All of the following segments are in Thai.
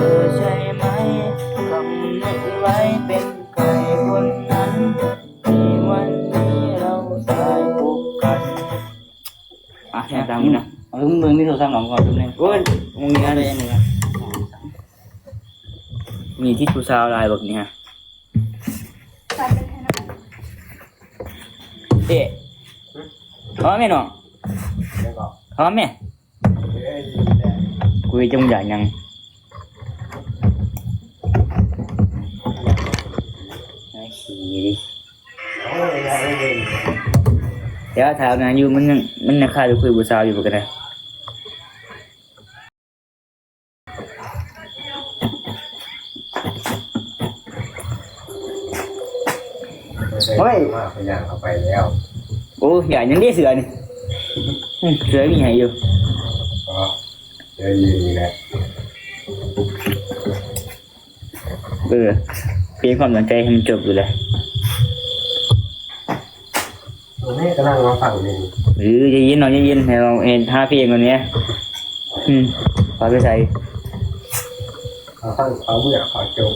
อใช่ไหมคำนึกไว้เป็นใครคนนั้นที่วันนี้เราได้พบกันอะแค่ดังนี้นะเอามึงเบิ่งที่โทรศัพท์น้องก่อนแป๊บนึงโอ้ยมึงมีอะไรอย่างเงี้ยมีที่ผู้สาวลายแบบนี้ฮะเอ๊ะพร้อมไหมน้องพร้อมไหมคุยจงอย่างยัง เดี๋ยวถามนะอยู่มันยังมันยังคาจะคุยผู้สาวอยู่ปะกันนะเฮ้ยมาพยางเข้าไปแล้วโอ้ใหญ่ยังได้เสือนี่อืมเสือมีใหญ่อยู่ก็เจออยู่นี่แหละเออเปลี่ยนความสนใจให้มันจบอยู่เลย วันนี้ก็นั่งมาฟังนี่หรือจะยินหน่อยจะยินให้เราเอ็นท่าพี่เพลงคนนี้อืมขอไปใส่ขาฟังเขาเบื่อเขาจบ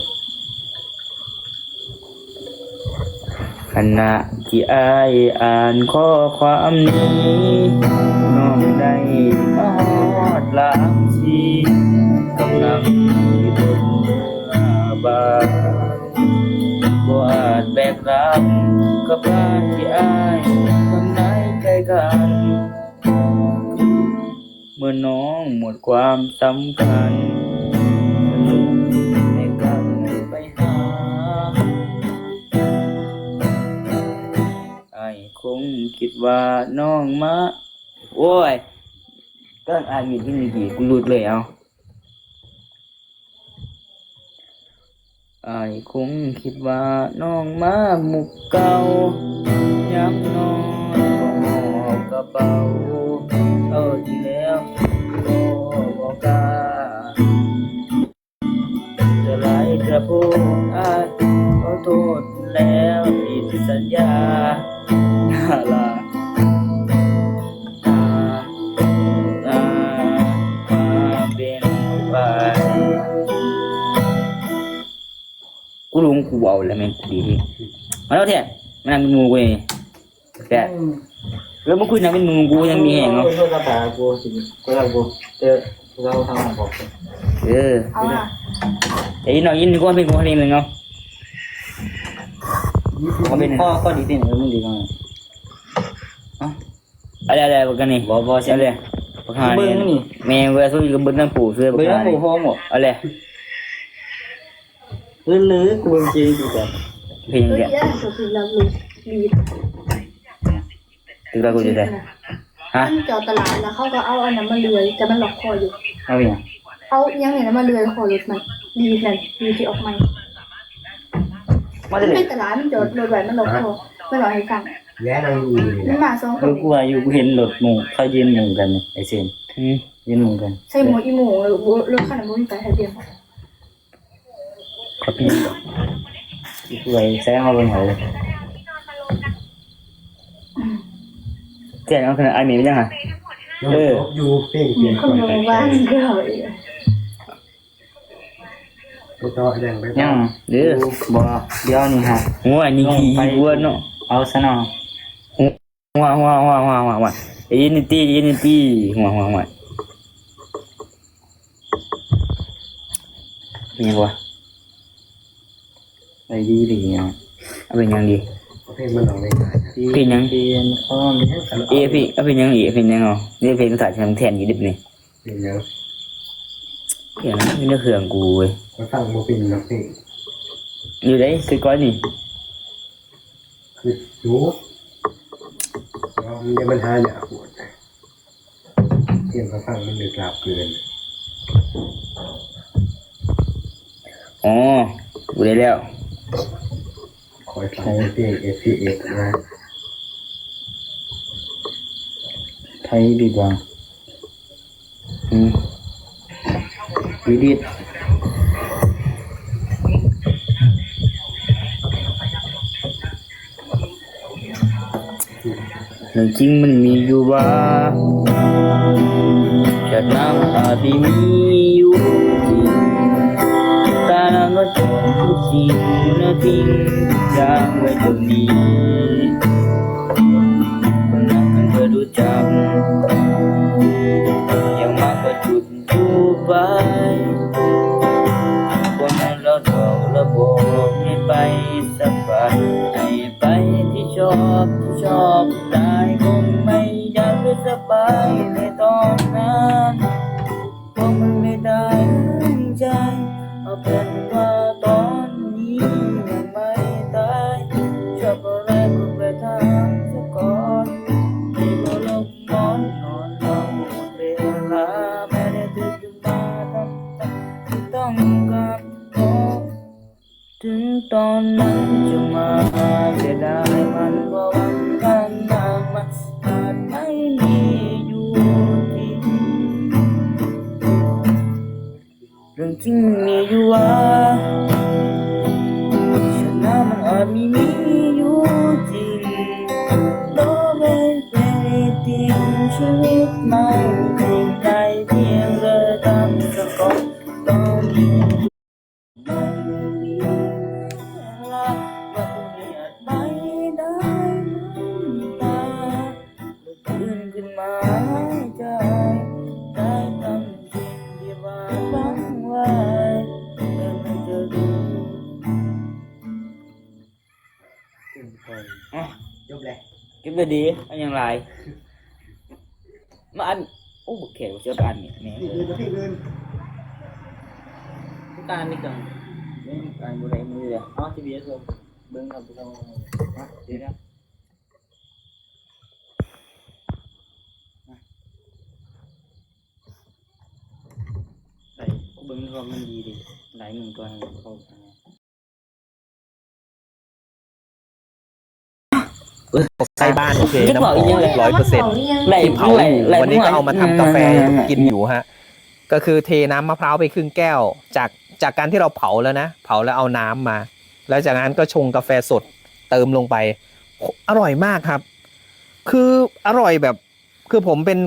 ขณะที่อายอ่านข้อความนี้น้องได้มาฮอดลางสีกำลังที่บนเมื่อบานบวาดแบกรับกับงา อายคนไหนใจกัน เมื่อน้องหมดความสำคัญในการไปหาไอ้คงคิดว่าน้องมาโอ้ย ก็อ่านมีที่มีกี่กูหลุดเลยเอา ไอ้คงคิดว่าน้องมาหมุกเก่าย้ำนอนก็หอบกระเป๋าเอาที่แล้วก็บอกก้าจะไล่กระโปงอายขอโทษแล้วที่สัญญาน่าละอ่าาแล้วแม่งดีที่มาแล้วเถอะมานั่งเป็นหมูกูนี่แต่แล้วมาคุยนั่งเป็นหมูกูยังมีแหงเนาะโทรศัพท์หากูสิกูรับกูเจอเราทางของผมเออเอาล่ะไอ้ยินหน่อยยินดีกว่าเป็นกูให้มึงเนาะเขาเป็นข้อข้อดีที่หนึ่งมึงดีกว่าอะไรอะไรพวกกันนี่บ่บ่ใช่อะไรพวกหาเนี่ยแม่เวลาสู้กับเบิ้ลนั่งปู่เสื้อพวเบิ่กงหากูเนี่ยพอหมดอะไร ลื้อลื้อกูเบิ่งจริงดีกว่าเพลงตัวเนี่ยเยอะก็คือเราลูกลีดตึกเรากูจะได้ ฮะ มันเจาะตลาดแล้วเขาก็เอาอันนั้นมาเลื้อยแต่มันหลอกคออยู่ เอาไปยังเอายังไงนะมาเลื้อยคอรถมันลีดนั่นลีดที่ออกมามาได้เลยในตลาดมันจอดรถไว้มันหลอกคอไม่หลอกให้ฟังแย่นั่งอยู่นี่แหมัละนมาสองคเออนกูว่าอยู่กูเห็นรถหมู่เขายืนหมู่กันไอ้เซนอืมยืนหมู่กัน ใส่หมวกอีโม่หรือรถคันนั้นบ่มีป้ายทะเบียน ขอพี่กูไอ้แซงมาบนหัวเจ๊น้องคนอันนี้มันยังไงเอออยู่เพ่งเปลี่ยนคนมองว่าก็เอาอีกไปต่อแดงไปยังเด้อบ่เดี๋ยวนี่ฮะหัวอันนี้ขี้วัวเนาะเอาซะหน่อยหัวหัวหัวหัวหัวหัวยินตียินตีหัวหัวหัวเป็นยังวะ ไอ้ดีดีเนาะเอาเป็นยังดีเพ่งมันออกไม่ได้พี่ยังเปลี่ยนข้อมเอ้พี่เอาเป็นยังอีเป็นยังเอานี่เพลงภาษาทางแทนอยู่ดิบนี่เป็นยังเพียงนั้นนี่เครื่องกูเว้ยมาฟังโมเป็นนักเพลงอยู่ได้คือก้อนนี่คือรู้เรามีปัญหาเนี่ยปวดเพียงเขาฟังมันดึกหลับเกินอ๋อกูได้แล้ว คอยฟังเพลง F P X นะไทยดีกว่าอืมวิดิตเรื่องจริงมันมีอยู่ว่าจากน้ำตาที่มี ทิ้งแล้วทิ้งทุกไว้ตรงนี้คนรักกันเธอรู้จักยังมากกว่าจุดทูบไว้วันนั้เราดอกระบอกให้ไปสักวันให้ไปที่ชอบที่ชอบได้คงไม่อยากไปสบายในต เรื่องจริงมีอยู่ว่าชนน่ามันอาจมีมีอยู่จริงโลกเป็นจริงชีวิตไม่จริงใจเพียงเลย อะจบเลยเก็บไปดีอันยังไรมาอันโอ้บุกเขียวเชื่อกันเนี่ยแหม่พี่อื่นพี่อื่นการนี่กันเล่นการบุไรมือเลยอ๋อทีวีเอสเบิ้งกับเรามาเดี๋ยวนะไหลเบิ้งรวมมันดีดิไหลหนึ่งตัวหนึ่งเข้า ใกล้บ้านโอเคคิดน้ำหว่าออีกมยังไงร้อยเปอร์เซ็นต์ไหลที่เผาอยู่วันนี้ก็เอามาทำกาแฟกินอยู่ฮะ ก็คือเทน้ำมะพร้าวไปครึ่งแก้ว จากจากการที่เราเผาแล้วนะ เผาแล้วเอาน้ำมา แล้วจากนั้นก็ชงกาแฟสดเติมลงไป อร่อยมากครับ คืออร่อยแบบ คือผมเป็น